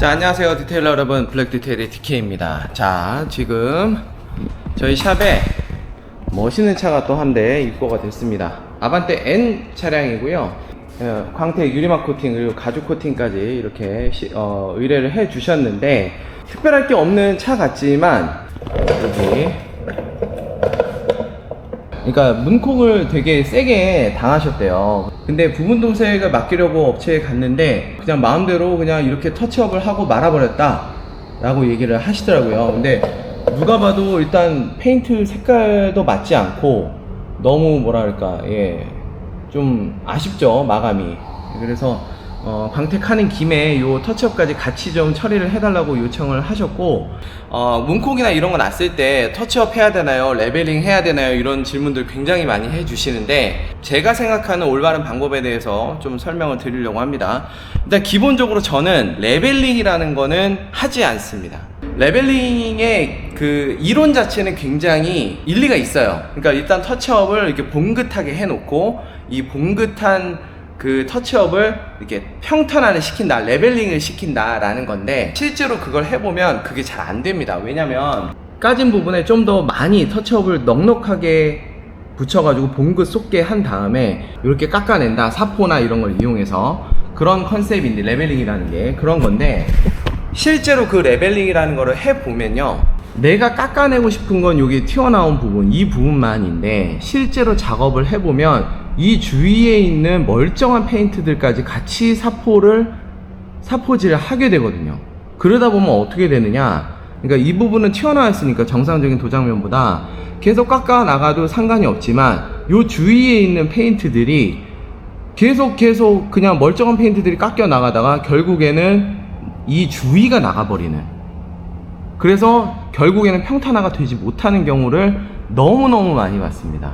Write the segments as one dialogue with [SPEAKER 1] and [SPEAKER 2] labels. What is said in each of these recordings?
[SPEAKER 1] 자 안녕하세요. 디테일러 여러분. 블랙 디테일의 DK입니다. 자 지금 저희 샵에 멋있는 차가 또 한 대 입고가 됐습니다. 아반떼 N 차량이고요. 어, 광택 유리막 코팅 그리고 가죽 코팅까지 이렇게 시- 어, 의뢰를 해 주셨는데 특별할 게 없는 차 같지만 여기 그러니까 문콕을 되게 세게 당하셨대요. 근데 부분 도색을 맡기려고 업체에 갔는데 그냥 마음대로 그냥 이렇게 터치업을 하고 말아버렸다. 라고 얘기를 하시더라고요. 근데 누가 봐도 일단 페인트 색깔도 맞지 않고 너무 뭐랄까, 예. 좀 아쉽죠, 마감이. 그래서 어, 광택하는 김에 요 터치업까지 같이 좀 처리를 해달라고 요청을 하셨고 어, 문콕이나 이런 거 났을 때 터치업 해야 되나요? 레벨링 해야 되나요? 이런 질문들 굉장히 많이 해주시는데 제가 생각하는 올바른 방법에 대해서 좀 설명을 드리려고 합니다. 일단 기본적으로 저는 레벨링이라는 거는 하지 않습니다. 레벨링의 그 이론 자체는 굉장히 일리가 있어요. 그러니까 일단 터치업을 이렇게 봉긋하게 해놓고 이 봉긋한 그 터치업을 이렇게 평탄화를 시킨다, 레벨링을 시킨다라는 건데 실제로 그걸 해보면 그게 잘 안 됩니다. 왜냐면 까진 부분에 좀 더 많이 터치업을 넉넉하게 붙여가지고 봉긋 쏟게 한 다음에 이렇게 깎아낸다 사포나 이런 걸 이용해서 그런 컨셉인데 레벨링이라는 게 그런 건데 실제로 그 레벨링이라는 거를 해보면요 내가 깎아내고 싶은 건 여기 튀어나온 부분 이 부분만인데 실제로 작업을 해보면 이 주위에 있는 멀쩡한 페인트들까지 같이 사포를 사포질을 하게 되거든요. 그러다 보면 어떻게 되느냐? 그러니까 이 부분은 튀어나와 있으니까 정상적인 도장면보다 계속 깎아 나가도 상관이 없지만 요 주위에 있는 페인트들이 계속 계속 그냥 멀쩡한 페인트들이 깎여 나가다가 결국에는 이 주위가 나가버리는. 그래서 결국에는 평탄화가 되지 못하는 경우를 너무너무 많이 봤습니다.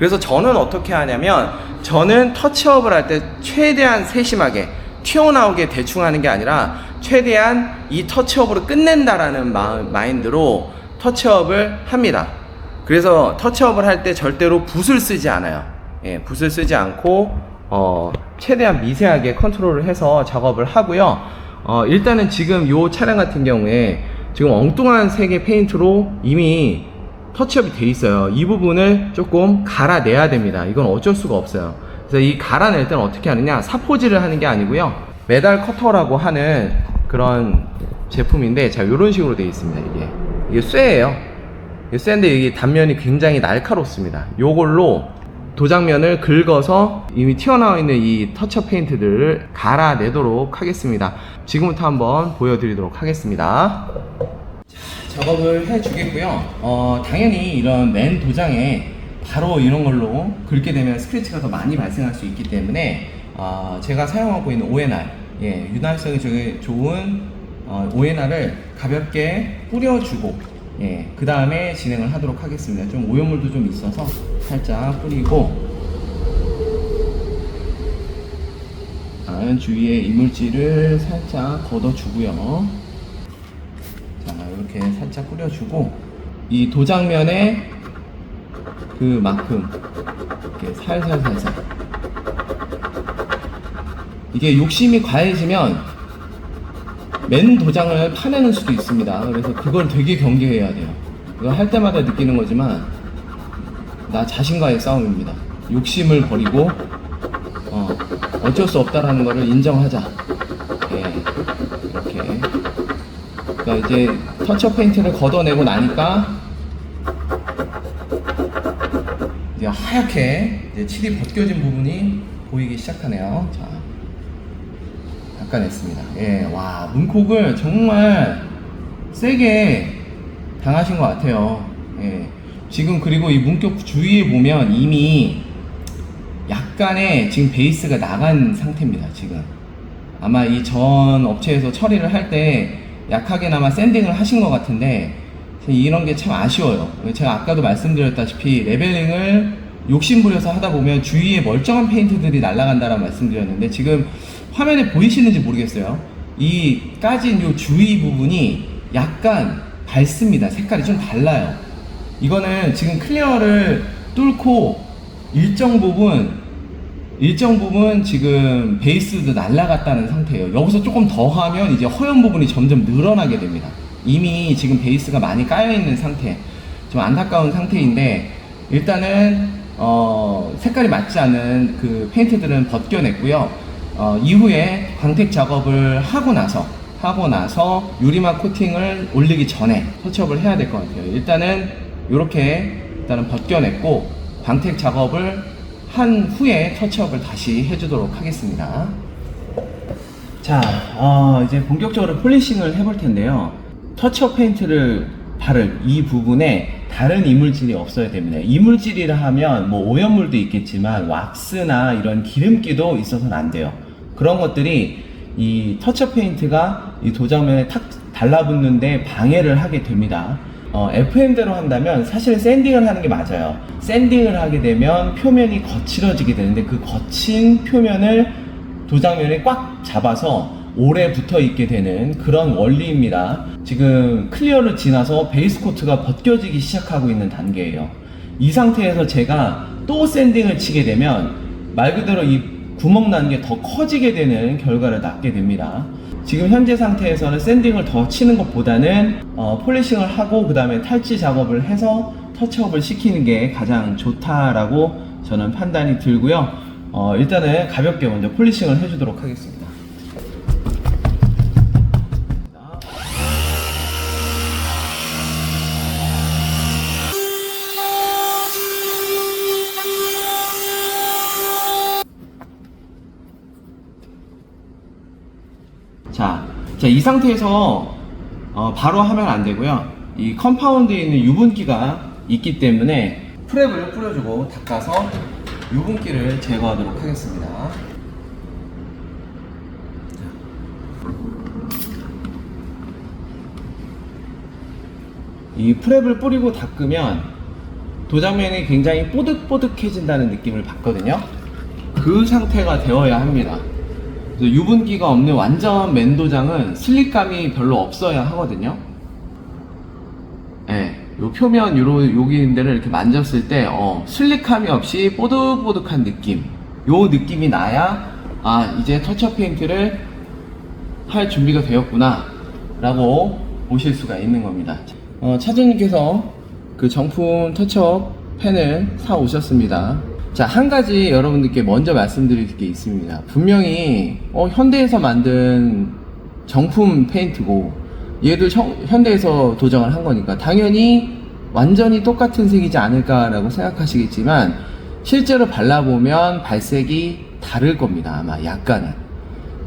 [SPEAKER 1] 그래서 저는 어떻게 하냐면 저는 터치업을 할 때 최대한 세심하게 튀어나오게 대충 하는 게 아니라 최대한 이 터치업으로 끝낸다라는 마, 마인드로 터치업을 합니다. 그래서 터치업을 할 때 절대로 붓을 쓰지 않아요. 예, 붓을 쓰지 않고 어, 최대한 미세하게 컨트롤을 해서 작업을 하고요. 어, 일단은 지금 이 차량 같은 경우에 지금 엉뚱한 색의 페인트로 이미 터치업이 돼 있어요. 이 부분을 조금 갈아내야 됩니다. 이건 어쩔 수가 없어요. 그래서 이 갈아낼 때는 어떻게 하느냐? 사포질을 하는 게 아니고요. 메달 커터라고 하는 그런 제품인데, 자, 이런 식으로 되어 있습니다. 이게 이게 쇠예요. 이게 쇠인데 이게 단면이 굉장히 날카롭습니다. 요걸로 도장면을 긁어서 이미 튀어나와 있는 이 터치업 페인트들을 갈아내도록 하겠습니다. 지금부터 한번 보여드리도록 하겠습니다. 작업을 해주겠고요. 어, 당연히 이런 맨 도장에 바로 이런 걸로 긁게 되면 스크래치가 더 많이 발생할 수 있기 때문에 어, 제가 사용하고 있는 ONR, 예, 유난성이 좋은 어, ONR을 가볍게 뿌려주고 예, 그 다음에 진행을 하도록 하겠습니다. 좀 오염물도 좀 있어서 살짝 뿌리고 아, 주위에 이물질을 살짝 걷어주고요. 자 이렇게 살짝 뿌려주고 이 도장면에 그 만큼 이렇게 살살살살. 이게 욕심이 과해지면 맨 도장을 파내는 수도 있습니다. 그래서 그걸 되게 경계해야 돼요. 이거 할 때마다 느끼는 거지만 나 자신과의 싸움입니다. 욕심을 버리고 어, 어쩔 수 없다라는 거를 인정하자. 예, 이렇게 그러니까 이제 터치업 페인트를 걷어내고 나니까 이제 하얗게 이제 칠이 벗겨진 부분이 보이기 시작하네요. 자, 닦아냈습니다. 예, 와 문콕을 정말 세게 당하신 것 같아요. 예, 지금 그리고 이 문콕 주위에 보면 이미 약간의 지금 베이스가 나간 상태입니다. 지금 아마 이 전 업체에서 처리를 할때 약하게나마 샌딩을 하신 것 같은데 이런 게 참 아쉬워요. 제가 아까도 말씀드렸다시피 레벨링을 욕심부려서 하다 보면 주위에 멀쩡한 페인트들이 날아간다라는 말씀드렸는데 지금 화면에 보이시는지 모르겠어요. 이 까진 요 주위 부분이 약간 밝습니다. 색깔이 좀 달라요. 이거는 지금 클리어를 뚫고 일정 부분 일정 부분 지금 베이스도 날라갔다는 상태예요. 여기서 조금 더 하면 이제 허연 부분이 점점 늘어나게 됩니다. 이미 지금 베이스가 많이 까여 있는 상태. 좀 안타까운 상태인데 일단은 어, 색깔이 맞지 않은 그 페인트들은 벗겨냈고요. 어, 이후에 광택 작업을 하고 나서 하고 나서 유리막 코팅을 올리기 전에 터치업을 해야 될 것 같아요. 일단은 이렇게 일단은 벗겨냈고 광택 작업을 한 후에 터치업을 다시 해주도록 하겠습니다. 자, 어, 이제 본격적으로 폴리싱을 해볼 텐데요. 터치업 페인트를 바를 이 부분에 다른 이물질이 없어야 됩니다. 이물질이라 하면 뭐 오염물도 있겠지만 왁스나 이런 기름기도 있어서는 안 돼요. 그런 것들이 이 터치업 페인트가 이 도장면에 탁 달라붙는데 방해를 하게 됩니다. 어, FM대로 한다면 사실 샌딩을 하는 게 맞아요. 샌딩을 하게 되면 표면이 거칠어지게 되는데 그 거친 표면을 도장면에 꽉 잡아서 오래 붙어 있게 되는 그런 원리입니다. 지금 클리어를 지나서 베이스 코트가 벗겨지기 시작하고 있는 단계예요. 이 상태에서 제가 또 샌딩을 치게 되면 말 그대로 이 구멍 나는 게더 커지게 되는 결과를 낳게 됩니다. 지금 현재 상태에서는 샌딩을 더 치는 것보다는 어, 폴리싱을 하고 그 다음에 탈지 작업을 해서 터치업을 시키는 게 가장 좋다라고 저는 판단이 들고요. 어, 일단은 가볍게 먼저 폴리싱을 해주도록 하겠습니다. 자, 자, 이 상태에서 어, 바로 하면 안 되고요. 이 컴파운드에 있는 유분기가 있기 때문에 프랩을 뿌려주고 닦아서 유분기를 제거하도록 하겠습니다. 이 프랩을 뿌리고 닦으면 도장면이 굉장히 뽀득뽀득해진다는 느낌을 받거든요. 그 상태가 되어야 합니다. 유분기가 없는 완전 맨도장은 슬립감이 별로 없어야 하거든요. 예, 요 표면 요로 여기 데를 이렇게 만졌을 때 어, 슬립감이 없이 뽀득뽀득한 느낌. 요 느낌이 나야 아 이제 터치업 페인트를 할 준비가 되었구나 라고 보실 수가 있는 겁니다. 어, 차주님께서 그 정품 터치업 펜을 사 오셨습니다. 자, 한 가지 여러분들께 먼저 말씀드릴 게 있습니다. 분명히, 어, 현대에서 만든 정품 페인트고, 얘도 현- 현대에서 도정을 한 거니까, 당연히 완전히 똑같은 색이지 않을까라고 생각하시겠지만, 실제로 발라보면 발색이 다를 겁니다. 아마 약간은.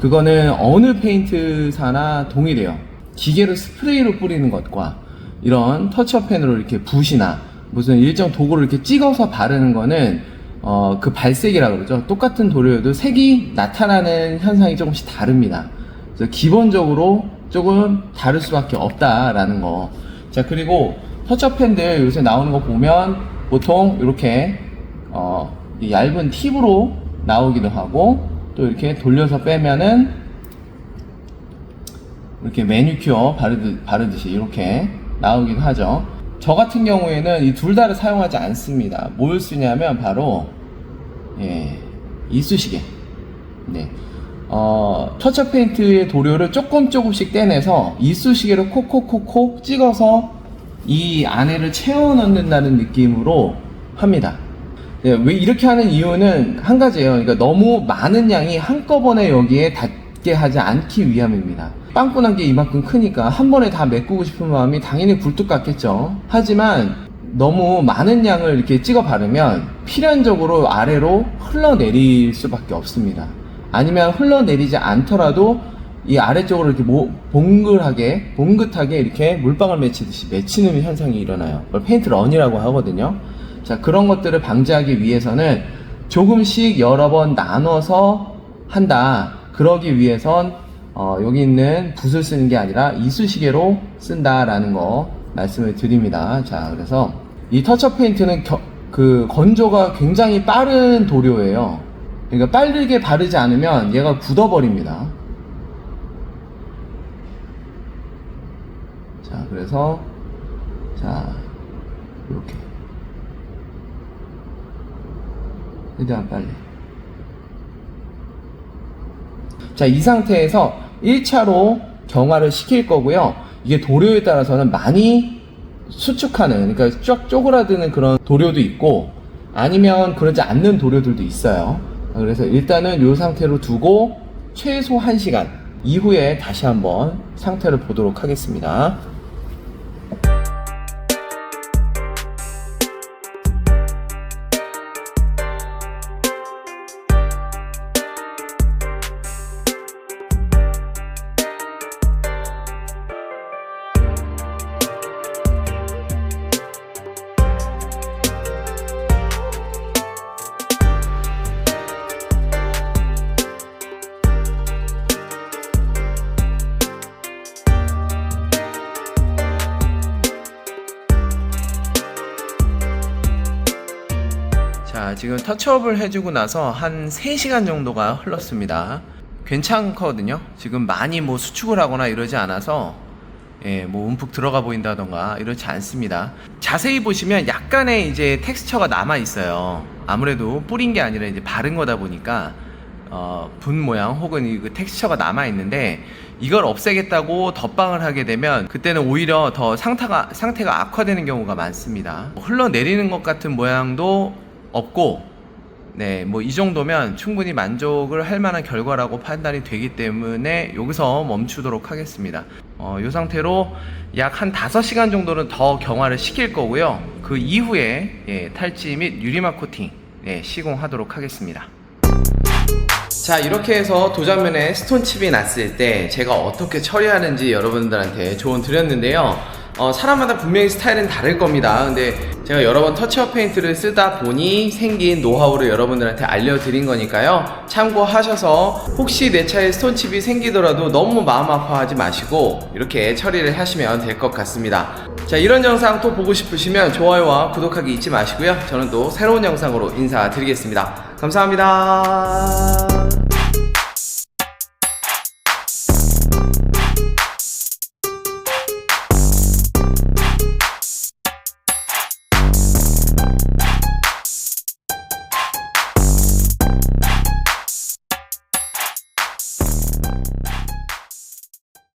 [SPEAKER 1] 그거는 어느 페인트사나 동일해요. 기계로 스프레이로 뿌리는 것과 이런 터치업 펜으로 이렇게 붓이나 무슨 일정 도구를 이렇게 찍어서 바르는 거는 어, 그 발색이라고 그러죠. 똑같은 도료여도 색이 나타나는 현상이 조금씩 다릅니다. 그래서 기본적으로 조금 다를 수밖에 없다라는 거. 자, 그리고 터치업 펜들 요새 나오는 거 보면 보통 이렇게 어, 이 얇은 팁으로 나오기도 하고 또 이렇게 돌려서 빼면은 이렇게 매니큐어 바르듯, 바르듯이 이렇게 나오기도 하죠. 저 같은 경우에는 이 둘 다를 사용하지 않습니다. 뭘 쓰냐면 바로 예, 이쑤시개. 네. 어, 터치 페인트의 도료를 조금 조금씩 떼내서 이쑤시개로 콕콕콕콕 찍어서 이 안에를 채워 넣는다는 느낌으로 합니다. 네, 왜 이렇게 하는 이유는 한 가지예요. 그러니까 너무 많은 양이 한꺼번에 여기에 닿게 하지 않기 위함입니다. 빵꾸난 게 이만큼 크니까 한 번에 다 메꾸고 싶은 마음이 당연히 굴뚝 같겠죠. 하지만 너무 많은 양을 이렇게 찍어 바르면 필연적으로 아래로 흘러내릴 수밖에 없습니다. 아니면 흘러내리지 않더라도 이 아래쪽으로 이렇게 모, 봉글하게, 봉긋하게 이렇게 물방울 맺히듯이 맺히는 현상이 일어나요. 그걸 페인트 런이라고 하거든요. 자, 그런 것들을 방지하기 위해서는 조금씩 여러 번 나눠서 한다. 그러기 위해선 어, 여기 있는 붓을 쓰는 게 아니라 이쑤시개로 쓴다라는 거 말씀을 드립니다. 자, 그래서 이 터치업 페인트는 겨- 그 건조가 굉장히 빠른 도료예요. 그러니까 빠르게 바르지 않으면 얘가 굳어버립니다. 자, 그래서 자, 이렇게 최대한 빨리. 자, 이 상태에서 1차로 경화를 시킬 거고요. 이게 도료에 따라서는 많이 수축하는, 그러니까 쫙 쪼그라드는 그런 도료도 있고, 아니면 그러지 않는 도료들도 있어요. 그래서 일단은 이 상태로 두고 최소 1시간 이후에 다시 한번 상태를 보도록 하겠습니다. 지금 터치업을 해주고 나서 한 3시간 정도가 흘렀습니다. 괜찮거든요. 지금 많이 뭐 수축을 하거나 이러지 않아서, 예, 뭐 움푹 들어가 보인다던가 이렇지 않습니다. 자세히 보시면 약간의 이제 텍스처가 남아 있어요. 아무래도 뿌린 게 아니라 이제 바른 거다 보니까, 어, 분 모양 혹은 이그 텍스처가 남아 있는데, 이걸 없애겠다고 덧방을 하게 되면 그때는 오히려 더 상태가 상태가 악화되는 경우가 많습니다. 흘러내리는 것 같은 모양도 없고 네, 뭐 이 정도면 충분히 만족을 할 만한 결과라고 판단이 되기 때문에 여기서 멈추도록 하겠습니다. 어, 이 상태로 약 한 5시간 정도는 더 경화를 시킬 거고요. 그 이후에 예, 탈지 및 유리막 코팅 예, 시공하도록 하겠습니다. 자 이렇게 해서 도전면에 스톤칩이 났을 때 제가 어떻게 처리하는지 여러분들한테 조언 드렸는데요 어, 사람마다 분명히 스타일은 다를 겁니다. 근데 제가 여러 번 터치업 페인트를 쓰다 보니 생긴 노하우를 여러분들한테 알려드린 거니까요. 참고하셔서 혹시 내 차에 스톤칩이 생기더라도 너무 마음 아파하지 마시고 이렇게 처리를 하시면 될 것 같습니다. 자 이런 영상 또 보고 싶으시면 좋아요와 구독하기 잊지 마시고요. 저는 또 새로운 영상으로 인사드리겠습니다. 감사합니다